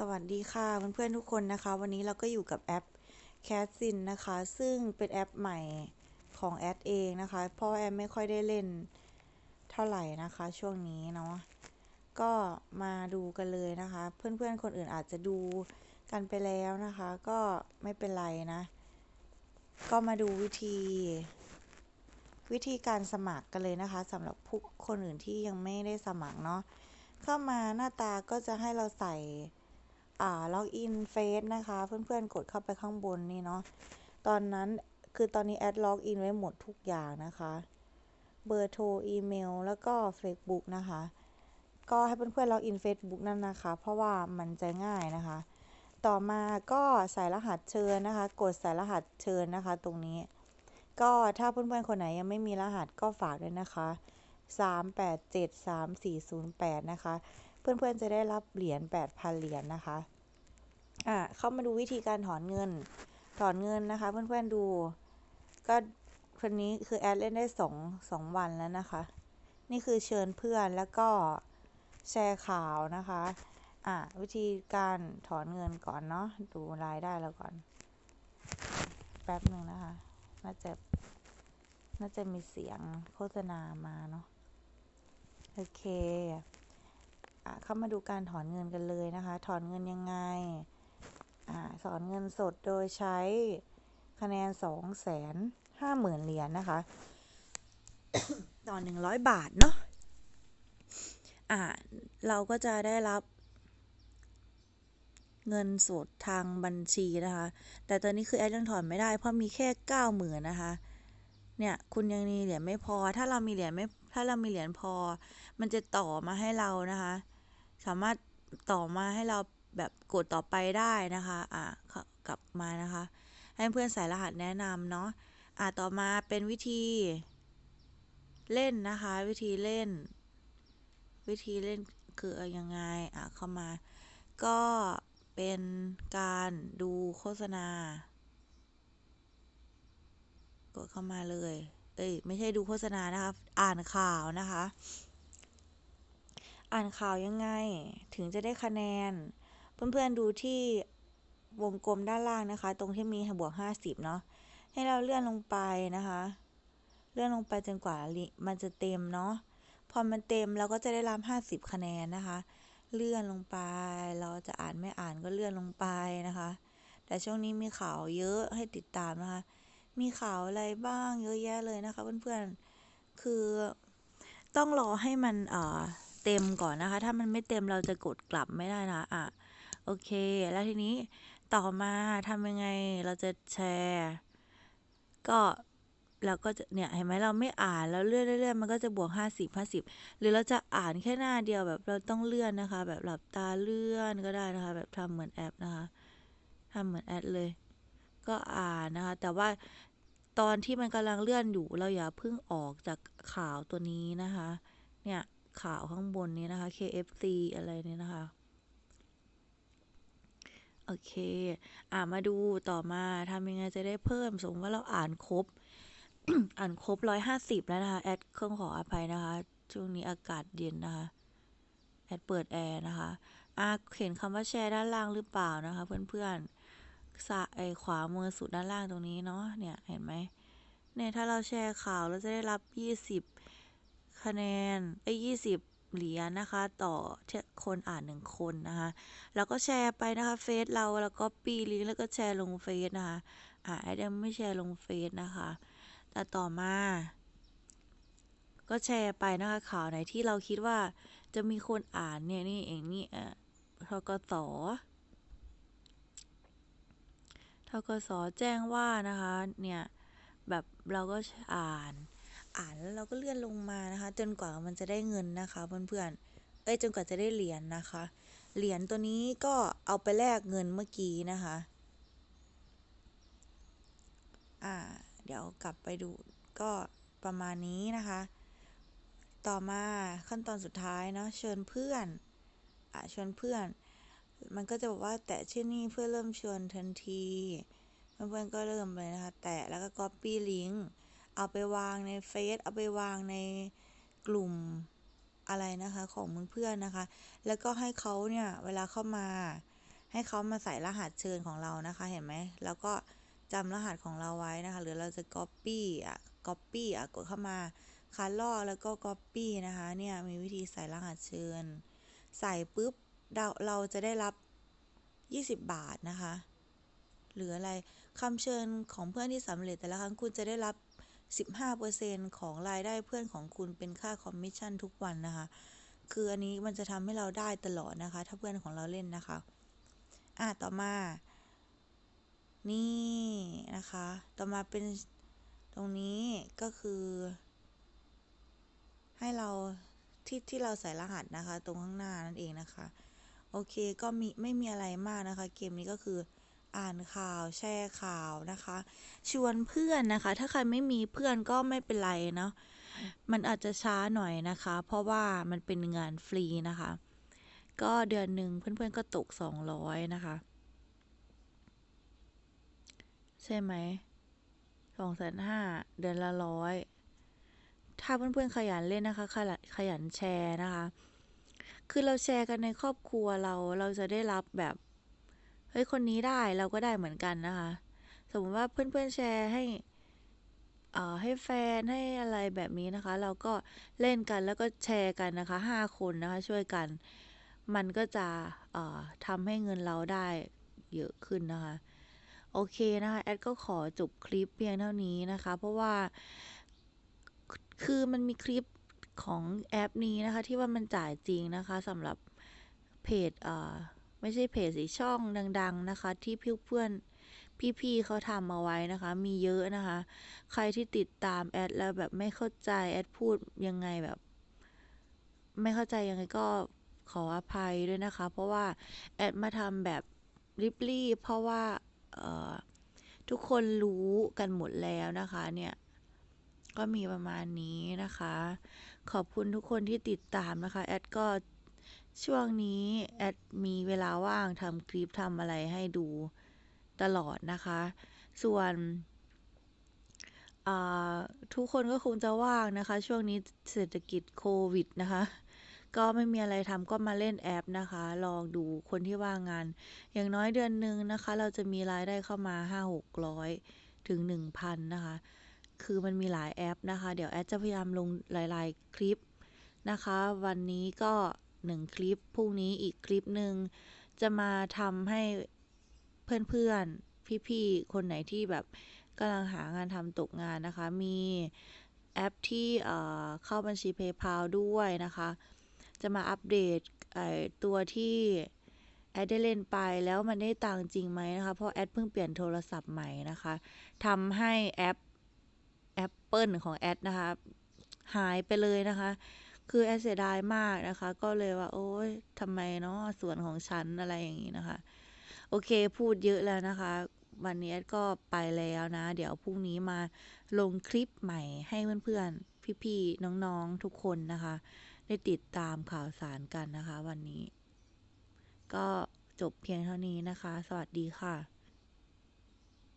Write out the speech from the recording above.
สวัสดีค่ะเพื่อนๆทุกคนนะคะ วันนี้เราก็อยู่กับแอป c a s i n นนะคะ ซึ่งเป็นแอปใหม่ของแอดเองนะคะ เพราะแอดไม่ค่อยได้เล่นเท่าไหร่นะคะ ช่วงนี้เนาะก็มาดูกันเลยนะคะ เพื่อนๆคนอื่นอาจจะดูกันไปแล้วนะคะ ก็ไม่เป็นไรนะ ก็มาดูวิธี วิธีการสมัครกันเลยนะคะสำหรับผู้คนอื่นที่ยังไม่ได้สมัครเนาะเข้ามาหน้าตาก็จะให้เราใส่ ล็อกอินเฟซนะคะ เพื่อนๆ กดเข้าไปข้างบนนี่เนาะ ตอนนั้นคือตอนนี้แอดล็อกอินไว้หมดทุกอย่างนะคะ เบอร์โทร อีเมล แล้วก็ Facebook นะคะ ก็ให้เพื่อนๆล็อกอิน Facebook นั่นนะคะ เพราะว่ามันจะง่ายนะคะ ต่อมาก็ใส่รหัสเชิญนะคะ กดใส่รหัสเชิญนะคะ ตรงนี้ ก็ถ้าเพื่อนๆ คนไหนยังไม่มีรหัสก็ฝากด้วยนะคะ 3873408 นะคะ เพื่อนๆจะได้รับเหรียญ8,000เหรียญนะคะอะเข้ามาดูวิธีการถอนเงิน ถอนเงินนะคะ เพื่อนๆดู ก็คนนี้คือแอดเล่นได้2 2วันแล้วนะคะ นี่คือเชิญเพื่อนแล้วก็แชร์ข่าวนะคะอะวิธีการถอนเงินก่อนเนาะดูรายได้แล้วก่อน แป๊บหนึ่งนะคะ น่าจะ น่าจะมีเสียงโฆษณามาเนาะโอเค เข้ามาดูการถอนเงินกันเลยนะคะ ถอนเงินยังไงอ่าถอนเงินสดโดยใช้คะแนนสองแสนห้าหมื่นเหรียญนะคะ ต่อหนึ่งร้อยบาท เนาะอ่า เราก็จะได้รับ เงินสดทางบัญชีนะคะ แต่ตอนนี้คือแอดยังถอนไม่ได้ เพราะมีแค่เก้าหมื่นนะคะ เนี่ย คุณยังมีเหรียญไม่พอ ถ้าเรามีเหรียญไม่ ถ้าเรามีเหรียญพอ มันจะต่อมาให้เรานะคะ สามารถต่อมาให้เราแบบกดต่อไปได้นะคะ อ่ากลับมานะคะ ให้เพื่อนใส่รหัสแนะนำเนาะ อ่าต่อมาเป็นวิธี เล่นนะคะ วิธีเล่น วิธีเล่นคือยังไง อ่าเข้ามา ก็เป็นการดูโฆษณา กดเข้ามาเลย เอ้ย ไม่ใช่ดูโฆษณานะคะ อ่านข่าวนะคะ อ่านข่าวยังไง ถึงจะได้คะแนน เพื่อนๆดูที่วงกลมด้านล่างนะคะ ตรงที่มีบวกห้าสิบเนาะให้เราเลื่อนลงไปนะคะ เลื่อนลงไปจนกว่ามันจะเต็มเนาะพอมันเต็มเราก็จะได้รับห้าสิบคะแนนนะคะ เลื่อนลงไป เราจะอ่านไม่อ่านก็เลื่อนลงไปนะคะ แต่ช่วงนี้มีข่าวเยอะให้ติดตามนะคะ มีข่าวอะไรบ้างเยอะแยะเลยนะคะ เพื่อนๆคือต้องรอให้มันเอ่อ เต็มก่อนนะคะ ถ้ามันไม่เต็มเราจะกดกลับไม่ได้นะอะโอเค แล้วทีนี้ต่อมาทำยังไงเราจะแชร์ ก็เราก็จะเนี่ยเห็นไหมเราไม่อ่านแล้วเลื่อนเรื่อยๆมันก็จะบวกห้าสิบห้าสิบหรือเราจะอ่านแค่หน้าเดียวแบบเราต้องเลื่อนนะคะ แบบหลับตาเลื่อนก็ได้นะคะ แบบทำเหมือนแอปนะคะทำเหมือนแอดเลย ก็อ่านนะคะ แต่ว่าตอนที่มันกำลังเลื่อนอยู่เราอย่าเพิ่งออกจากข่าวตัวนี้นะคะ เนี่ย ข่าวข้างบนนี้นะคะ KFC อะไรเนี่ยนะคะ โอเค อ่ามาดูต่อมาทำยังไงจะได้เพิ่ม สมมติว่าเราอ่านครบ อ่านครบร้อยห้าสิบแล้วนะคะ แอดเครื่องขออภัยนะคะ ช่วงนี้อากาศเย็นนะคะ แอดเปิดแอร์นะคะอ่าเห็นคำว่าแชร์ด้านล่างหรือเปล่านะคะ เพื่อนๆสะไอขวามือสุดด้านล่างตรงนี้เนาะเนี่ยเห็นไหมเนี่ยถ้าเราแชร์ข่าวเราจะได้รับยี่สิบ คะแนนไอ้ยี่สิบเหรียญนะคะ ต่อคนอ่านหนึ่งคนนะคะ แล้วก็แชร์ไปนะคะเฟซเราแล้วก็ปีลิงก์แล้วก็แชร์ลงเฟซนะคะ อ่าแอเดยังไม่แชร์ลงเฟซนะคะ แต่ต่อมา ก็แชร์ไปนะคะข่าวไหนที่เราคิดว่าจะมีคนอ่านเนี่ยนี่เองนี่อ่อทกสทกสแจ้งว่านะคะ เนี่ย แบบเราก็อ่าน อ่านแล้วเราก็เลื่อนลงมานะคะ จนกว่ามันจะได้เงินนะคะเพื่อนๆเอ้ยจนกว่าจะได้เหรียญนนะคะ เหรียญตัวนี้ก็เอาไปแลกเงินเมื่อกี้นะคะอ่าเดี๋ยวกลับไปดูก็ประมาณนี้นะคะ ต่อมาขั้นตอนสุดท้ายเนาะเชิญเพื่อนอ่าเชิญเพื่อน มันก็จะบอกว่าแตะชื่อนี้เพื่อเริ่มชวนทันที เพื่อนๆก็เริ่มเลยนะคะ แตะแล้วก็ copy link เอาไปวางในเฟซเอาไปวางในกลุ่มอะไรนะคะ ของเพื่อนๆนะคะ แล้วก็ให้เขาเนี่ยเวลาเข้ามา ให้เขามาใส่รหัสเชิญของเรานะคะ เห็นไหมแล้วก็จำรหัสของเราไว้นะคะ หรือเราจะ copy อะ copy อะกดเข้ามาคัดลอกแล้วก็ copy นะคะ เนี่ยมีวิธีใส่รหัสเชิญ ใส่ปุ๊บเราเราจะได้รับ 20 บาทนะคะ หรืออะไรคำเชิญของเพื่อนที่สำเร็จแต่ละครั้งคุณจะได้รับ 15%ของรายได้เพื่อนของคุณเป็นค่าคอมมิชชั่นทุกวันนะคะ คืออันนี้มันจะทำให้เราได้ตลอดนะคะ ถ้าเพื่อนของเราเล่นนะคะ อะ ต่อมา นี่นะคะ ต่อมาเป็นตรงนี้ก็คือ ให้เราที่ที่เราใส่รหัสนะคะ ตรงข้างหน้านั่นเองนะคะ โอเคก็มีไม่มีอะไรมากนะคะ เกมนี้ก็คือ อ่านข่าวแชร์ข่าวนะคะ ชวนเพื่อนนะคะ ถ้าใครไม่มีเพื่อนก็ไม่เป็นไรเนาะมันอาจจะช้าหน่อยนะคะ เพราะว่ามันเป็นงานฟรีนะคะ ก็เดือนหนึ่งเพื่อนๆก็ตก200นะคะ ใช่ไหมสองแสนห้าเดือนละร้อยถ้าเพื่อนๆขยันเล่นนะคะ ขยันขยันแชร์นะคะ คือเราแชร์กันในครอบครัวเราเราจะได้รับแบบ ฮ้ยคนนี้ได้เราก็ได้เหมือนกันนะคะ สมมติว่าเพื่อนๆแชร์ให้อ่าให้แฟนให้อะไรแบบนี้นะคะ เราก็เล่นกันแล้วก็แชร์กันนะคะห้าคนนะคะช่วยกัน มันก็จะอ่าทำให้เงินเราได้เยอะขึ้นนะคะ โอเคนะคะแอดก็ขอจบคลิปเพียงเท่านี้นะคะ เพราะว่าคือมันมีคลิปของแอปนี้นะคะ ที่ว่ามันจ่ายจริงนะคะสำหรับเพจอ่า ไม่ใช่เพจสีช่องดัง ๆ นะคะ ที่เพื่อนๆพี่ๆเขาทำมาไว้นะคะ มีเยอะนะคะ ใครที่ติดตามแอดแล้วแบบไม่เข้าใจแอดพูดยังไงแบบ ไม่เข้าใจยังไงก็ขออภัยด้วยนะคะ เพราะว่าแอดมาทำแบบริบลี่เพราะว่าทุกคนรู้กันหมดแล้วนะคะเนี่ยก็มีประมาณนี้นะคะ ขอบคุณทุกคนที่ติดตามนะคะ แอดก็ ช่วงนี้แอดมีเวลาว่างทำคลิปทำอะไรให้ดูตลอดนะคะ ส่วนทุกคนก็คงจะว่างนะคะ ช่วงนี้เศรษฐกิจโควิดนะคะ ก็ไม่มีอะไรทำก็มาเล่นแอปนะคะ ลองดูคนที่ว่างงาน อย่างน้อยเดือนหนึ่งนะคะ เราจะมีรายได้เข้ามาห้าหกร้อยถึงหนึ่งพันนะคะ คือมันมีหลายแอปนะคะ เดี๋ยวแอดจะพยายามลงหลาย ๆ คลิปนะคะ วันนี้ก็ หนึ่งคลิป พรุ่งนี้อีกคลิปหนึ่งจะมาทำให้เพื่อนๆ พี่ๆ คนไหนที่แบบกำลังหางานทำตกงานนะคะ มีแอปที่เข้าบัญชี PayPal ด้วยนะคะ จะมาอัปเดตตัวที่แอดได้เล่นไปแล้วมันได้ตังจริงไหมนะคะ เพราะแอดเพิ่งเปลี่ยนโทรศัพท์ใหม่นะคะทำให้แอป Apple ของแอดนะคะ หายไปเลยนะคะ คือแอเสียดายมากนะคะ ก็เลยว่า โอ๊ยทำไมเนาะส่วนของฉันอะไรอย่างนี้นะคะ โอเคพูดเยอะแล้วนะคะ วันนี้ก็ไปแล้วนะ เดี๋ยวพรุ่งนี้มาลงคลิปใหม่ให้เพื่อนๆ พี่ๆ น้องๆ ทุกคนนะคะ ได้ติดตามข่าวสารกันนะคะ วันนี้ ก็จบเพียงเท่านี้นะคะ สวัสดีค่ะ